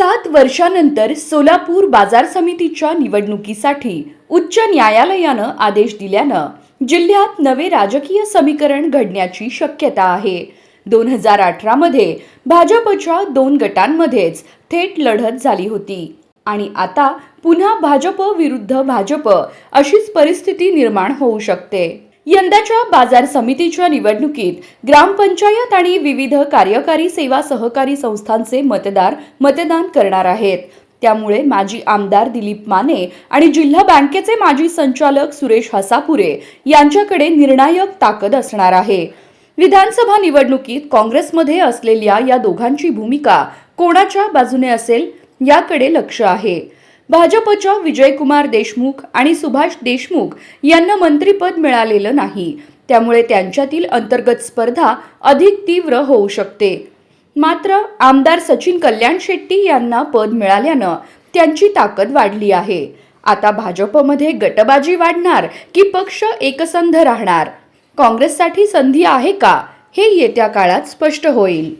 सात वर्षानंतर सोलापूर बाजार समितीच्या निवडणुकीसाठी उच्च न्यायालयानं आदेश दिल्यानं जिल्ह्यात नवे राजकीय समीकरण घडण्याची शक्यता आहे. दोन हजार अठरामध्ये भाजपच्या दोन गटांमध्येच थेट लढत झाली होती. आणि आता पुन्हा भाजप विरुद्ध भाजप अशीच परिस्थिती निर्माण होऊ शकते. यंदाच्या बाजार समितीच्या निवडणुकीत ग्रामपंचायत आणि विविध कार्यकारी सेवा सहकारी संस्थांचे मतदार मतदान करणार आहेत. त्यामुळे माजी आमदार दिलीप माने आणि जिल्हा बँकेचे माजी संचालक सुरेश हसापुरे यांच्याकडे निर्णायक ताकद असणार आहे. विधानसभा निवडणुकीत काँग्रेसमध्ये असलेल्या या दोघांची भूमिका कोणाच्या बाजूने असेल याकडे लक्ष आहे. भाजपच्या विजयकुमार देशमुख आणि सुभाष देशमुख यांना मंत्रीपद मिळालेलं नाही. त्यामुळे त्यांच्यातील अंतर्गत स्पर्धा अधिक तीव्र होऊ शकते. मात्र आमदार सचिन कल्याण शेट्टी यांना पद मिळाल्यानं त्यांची ताकद वाढली आहे. आता भाजपमध्ये गटबाजी वाढणार की पक्ष एकसंध राहणार? काँग्रेससाठी संधी आहे का? हे येत्या काळात स्पष्ट होईल.